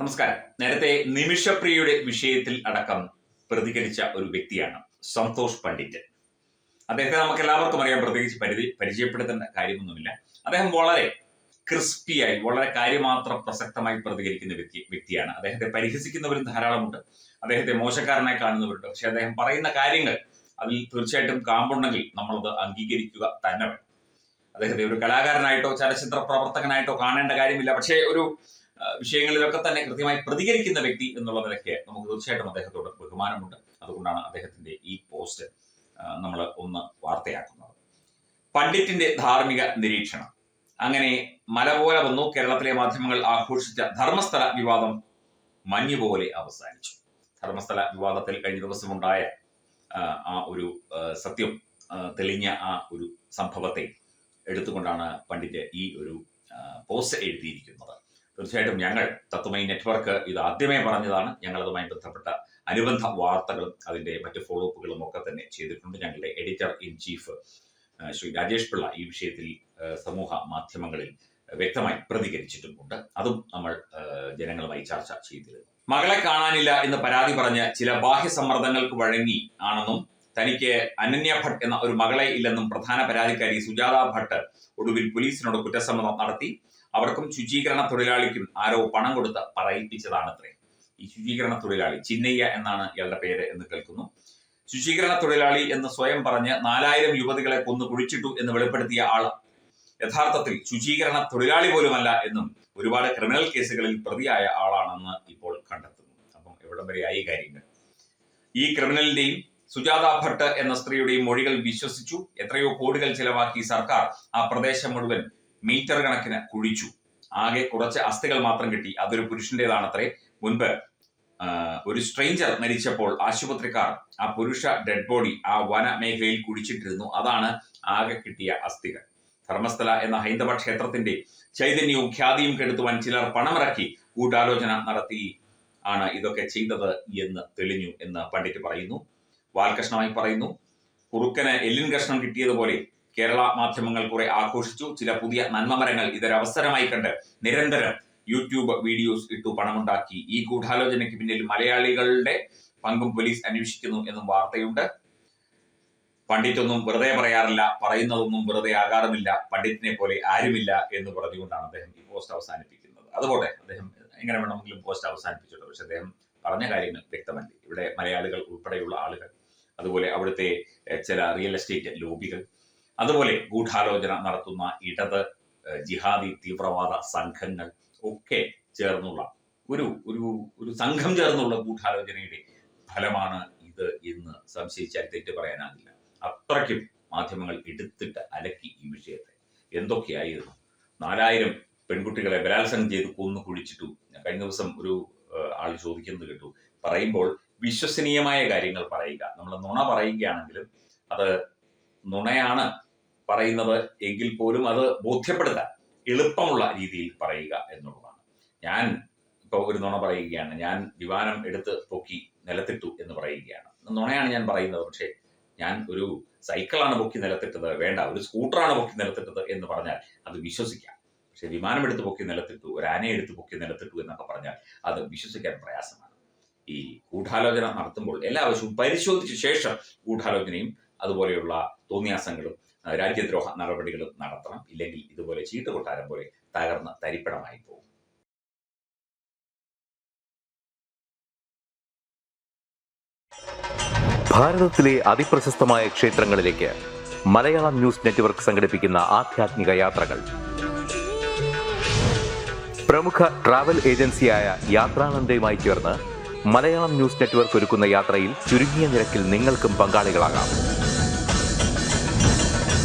നമസ്കാരം. നേരത്തെ നിമിഷപ്രിയയുടെ വിഷയത്തിൽ അടക്കം പ്രതികരിച്ച ഒരു വ്യക്തിയാണ് സന്തോഷ് പണ്ഡിറ്റ്. അദ്ദേഹത്തെ നമുക്ക് എല്ലാവർക്കും അറിയാം. പ്രത്യേകിച്ച് പരിധി പരിചയപ്പെടുത്തേണ്ട കാര്യമൊന്നുമില്ല. അദ്ദേഹം വളരെ ക്രിസ്പിയായി വളരെ കാര്യമാത്രം പ്രസക്തമായി പ്രതികരിക്കുന്ന വ്യക്തി വ്യക്തിയാണ്. അദ്ദേഹത്തെ പരിഹസിക്കുന്നവരും ധാരാളമുണ്ട്. അദ്ദേഹത്തെ മോശക്കാരനായി കാണുന്നവരുണ്ട്. പക്ഷെ അദ്ദേഹം പറയുന്ന കാര്യങ്ങൾ അതിൽ തീർച്ചയായിട്ടും കാമ്പുണ്ടെങ്കിൽ നമ്മളത് അംഗീകരിക്കുക തന്നെ വേണം. അദ്ദേഹത്തെ ഒരു കലാകാരനായിട്ടോ ചലച്ചിത്ര പ്രവർത്തകനായിട്ടോ കാണേണ്ട കാര്യമില്ല. പക്ഷേ ഒരു വിഷയങ്ങളിലൊക്കെ തന്നെ കൃത്യമായി പ്രതികരിക്കുന്ന വ്യക്തി എന്നുള്ള നിലയ്ക്ക് നമുക്ക് തീർച്ചയായിട്ടും അദ്ദേഹത്തോട് ബഹുമാനമുണ്ട്. അതുകൊണ്ടാണ് അദ്ദേഹത്തിന്റെ ഈ പോസ്റ്റ് നമ്മൾ ഒന്ന് വാർത്തയാക്കുന്നത്. പണ്ഡിറ്റിന്റെ ധാർമ്മിക നിരീക്ഷണം. അങ്ങനെ മല പോലെ വന്നു. കേരളത്തിലെ മാധ്യമങ്ങൾ ആഘോഷിച്ച ധർമ്മസ്ഥല വിവാദം മഞ്ഞു പോലെ അവസാനിച്ചു. ധർമ്മസ്ഥല വിവാദത്തിൽ കഴിഞ്ഞ ദിവസമുണ്ടായ ആ ഒരു സത്യം തെളിഞ്ഞ ആ ഒരു സംഭവത്തെ എടുത്തുകൊണ്ടാണ് പണ്ഡിറ്റ് ഈ ഒരു പോസ്റ്റ് എഴുതിയിരിക്കുന്നത്. തീർച്ചയായിട്ടും ഞങ്ങൾ തത്വമൈ നെറ്റ്വർക്ക് ഇത് ആദ്യമേ പറഞ്ഞതാണ്. ഞങ്ങളതുമായി ബന്ധപ്പെട്ട അനുബന്ധ വാർത്തകളും അതിന്റെ മറ്റ് ഫോളോ അപ്പുകളും ഒക്കെ തന്നെ ചെയ്തിട്ടുണ്ട്. ഞങ്ങളുടെ editor in chief Shri Rajesh Pillai ഈ വിഷയത്തിൽ സമൂഹ മാധ്യമങ്ങളിൽ വ്യക്തമായി പ്രതികരിച്ചിട്ടുമുണ്ട്. അതും നമ്മൾ ജനങ്ങളുമായി ചർച്ച ചെയ്തിരുന്നു. മകളെ കാണാനില്ല എന്ന് പരാതി പറഞ്ഞ് ചില ബാഹ്യ സമ്മർദ്ദങ്ങൾക്ക് വഴങ്ങി ആണെന്നും തനിക്ക് അനന്യ ഭട്ട് എന്ന ഒരു മകളെ ഇല്ലെന്നും പ്രധാന പരാതിക്കാരി സുജാത ഭട്ട് ഒടുവിൽ പോലീസിനോട് കുറ്റസമ്മതം നടത്തി. അവർക്കും ശുചീകരണ തൊഴിലാളിക്കും ആരോ പണം കൊടുത്ത് പറയിപ്പിച്ചതാണത്രേ. ഈ ശുചീകരണ തൊഴിലാളി ചിന്നയ്യ എന്നാണ് ഇയാളുടെ പേര് എന്ന് കേൾക്കുന്നു. ശുചീകരണ തൊഴിലാളി എന്ന് സ്വയം പറഞ്ഞ് നാലായിരം യുവതികളെ കൊന്നു കുഴിച്ചിട്ടു എന്ന് വെളിപ്പെടുത്തിയ ആൾ യഥാർത്ഥത്തിൽ ശുചീകരണ തൊഴിലാളി പോലുമല്ല എന്നും ഒരുപാട് ക്രിമിനൽ കേസുകളിൽ പ്രതിയായ ആളാണെന്ന് ഇപ്പോൾ കണ്ടെത്തുന്നു. അപ്പം എവിടം വരെ ആയി കാര്യങ്ങൾ? ഈ ക്രിമിനലിന്റെയും സുജാത ഭട്ട് എന്ന സ്ത്രീയുടെയും മൊഴികൾ വിശ്വസിച്ചു. എത്രയോ കോടികൾ ചിലവാക്കി സർക്കാർ ആ പ്രദേശം മുഴുവൻ മീറ്റർ കണക്കിന് കുഴിച്ചു. ആകെ കുറച്ച് അസ്ഥികൾ മാത്രം കിട്ടി. അതൊരു പുരുഷന്റേതാണത്രേ. മുൻപ് ഒരു സ്ട്രേഞ്ചർ മരിച്ചപ്പോൾ ആശുപത്രിക്കാർ ആ പുരുഷ ഡെഡ് ബോഡി ആ വന മേഖലയിൽ കുഴിച്ചിട്ടിരുന്നു. അതാണ് ആകെ കിട്ടിയ അസ്ഥികൾ. ധർമ്മസ്ഥല എന്ന ഹൈന്ദവ ക്ഷേത്രത്തിന്റെ ചൈതന്യവും ഖ്യാതിയും കെടുത്തുവാൻ ചിലർ പണമിറക്കി കൂട്ടാലോചന നടത്തി ആണ് ഇതൊക്കെ ചെയ്തത് എന്ന് തെളിഞ്ഞു എന്ന് പണ്ഡിറ്റ് പറയുന്നു. വാൽകഷ്ണമായി പറയുന്നു കുറുക്കന് എല്ലിൻ കഷ്ണം കിട്ടിയതുപോലെ കേരള മാധ്യമങ്ങൾ കുറെ ആഘോഷിച്ചു. ചില പുതിയ നന്മമരങ്ങൾ ഇതൊരവസരമായി കണ്ട് നിരന്തരം യൂട്യൂബ് വീഡിയോസ് ഇട്ടു പണമുണ്ടാക്കി. ഈ ഗൂഢാലോചനയ്ക്ക് പിന്നിൽ മലയാളികളുടെ പങ്കും പോലീസ് അന്വേഷിക്കുന്നു എന്നും വാർത്തയുണ്ട്. പണ്ഡിറ്റൊന്നും വെറുതെ പറയാറില്ല പറയുന്നതൊന്നും വെറുതെ ആകാറുമില്ല പണ്ഡിറ്റിനെ പോലെ ആരുമില്ല എന്ന് പറഞ്ഞുകൊണ്ടാണ് അദ്ദേഹം ഈ പോസ്റ്റ് അവസാനിപ്പിക്കുന്നത്. അതുപോലെ അദ്ദേഹം എങ്ങനെ വേണമെങ്കിലും പോസ്റ്റ് അവസാനിപ്പിച്ചിട്ടുണ്ട്. പക്ഷെ അദ്ദേഹം പറഞ്ഞ കാര്യങ്ങൾ വ്യക്തമല്ല. ഇവിടെ മലയാളികൾ ഉൾപ്പെടെയുള്ള ആളുകൾ അതുപോലെ അവിടുത്തെ ചില റിയൽ എസ്റ്റേറ്റ് ലോബികൾ അതുപോലെ ഗൂഢാലോചന നടത്തുന്ന ഇടത് ജിഹാദി തീവ്രവാദ സംഘങ്ങൾ ഒക്കെ ചേർന്നുള്ള ഒരു ഒരു ഒരു സംഘം ചേർന്നുള്ള ഗൂഢാലോചനയുടെ ഫലമാണ് ഇത് എന്ന് സംശയിച്ചാൽ തെറ്റ് പറയാനാകില്ല. അത്രയ്ക്കും മാധ്യമങ്ങൾ എടുത്തിട്ട് അലക്കി ഈ വിഷയത്തെ. എന്തൊക്കെയായിരുന്നു? നാലായിരം പെൺകുട്ടികളെ ബലാത്സംഗം ചെയ്ത് കൊന്നു കുഴിച്ചിട്ടു. കഴിഞ്ഞ ദിവസം ഒരു ആൾ ചോദിക്കുന്നത് കേട്ടു. പറയുമ്പോൾ വിശ്വസനീയമായ കാര്യങ്ങൾ പറയുക. നമ്മൾ നുണ പറയുകയാണെങ്കിലും അത് നുണയാണ് പറയുന്നത് എങ്കിൽ പോലും അത് ബോധ്യപ്പെടുത്താൻ എളുപ്പമുള്ള രീതിയിൽ പറയുക എന്നുള്ളതാണ്. ഞാൻ ഇപ്പോൾ ഒരു നുണ പറയുകയാണ്. ഞാൻ വിമാനം എടുത്ത് പൊക്കി നിലത്തിട്ടു എന്ന് പറയുകയാണ്. നുണയാണ് ഞാൻ പറയുന്നത്. പക്ഷേ ഞാൻ ഒരു സൈക്കിളാണ് പൊക്കി നിലത്തിട്ടത്. വേണ്ട ഒരു സ്കൂട്ടറാണ് പൊക്കി നിലത്തിട്ടത് എന്ന് പറഞ്ഞാൽ അത് വിശ്വസിക്കാം. പക്ഷെ വിമാനം എടുത്ത് പൊക്കി നിലത്തിട്ടു ഒരു ആനയെ എടുത്ത് പൊക്കി നിലത്തിട്ടു എന്നൊക്കെ പറഞ്ഞാൽ അത് വിശ്വസിക്കാൻ പ്രയാസമാണ്. ഈ ഗൂഢാലോചന നടത്തുമ്പോൾ എല്ലാ പരിശോധിച്ച ശേഷം ഗൂഢാലോചനയും അതുപോലെയുള്ള തോന്നിയാസങ്ങളും രാജ്യദ്രോഹ നടപടികൾ നടത്തണം. ഇല്ലെങ്കിൽ ഇതുപോലെ ചീട്ട് കൊട്ടാരം പോലെ തകർന്ന് തരിപ്പണമായി പോകും. ഭാരതത്തിലെ അതിപ്രശസ്തമായ ക്ഷേത്രങ്ങളിലേക്ക് മലയാളം ന്യൂസ് നെറ്റ്വർക്ക് സംഘടിപ്പിക്കുന്ന ആധ്യാത്മിക യാത്രകൾ. പ്രമുഖ ട്രാവൽ ഏജൻസിയായ യാത്രാനന്ദയുമായി ചേർന്ന് മലയാളം ന്യൂസ് നെറ്റ്വർക്ക് ഒരുക്കുന്ന യാത്രയിൽ ചുരുങ്ങിയ നിരക്കിൽ നിങ്ങൾക്കും പങ്കാളികളാകാം.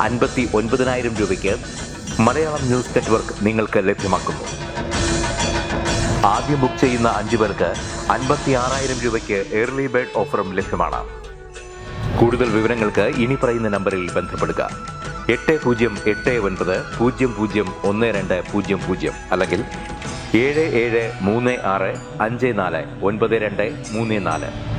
അൻപത്തി ഒൻപതിനായിരം രൂപയ്ക്ക് മലയാളം ന്യൂസ് നെറ്റ്വർക്ക് നിങ്ങൾക്ക് ലഭ്യമാക്കുന്നു. ആദ്യം ബുക്ക് ചെയ്യുന്ന അഞ്ചു പേർക്ക് അൻപത്തി ആറായിരം രൂപയ്ക്ക് ഏർലി ബേർഡ് ഓഫറും ലഭ്യമാണ്. കൂടുതൽ വിവരങ്ങൾക്ക് ഇനി പറയുന്ന നമ്പറിൽ ബന്ധപ്പെടുക. എട്ട് പൂജ്യം എട്ട് ഒൻപത് പൂജ്യം പൂജ്യം ഒന്ന് രണ്ട് പൂജ്യം പൂജ്യം അല്ലെങ്കിൽ ഏഴ് ഏഴ് മൂന്ന് ആറ് അഞ്ച് നാല് ഒൻപത് രണ്ട് മൂന്ന് നാല്.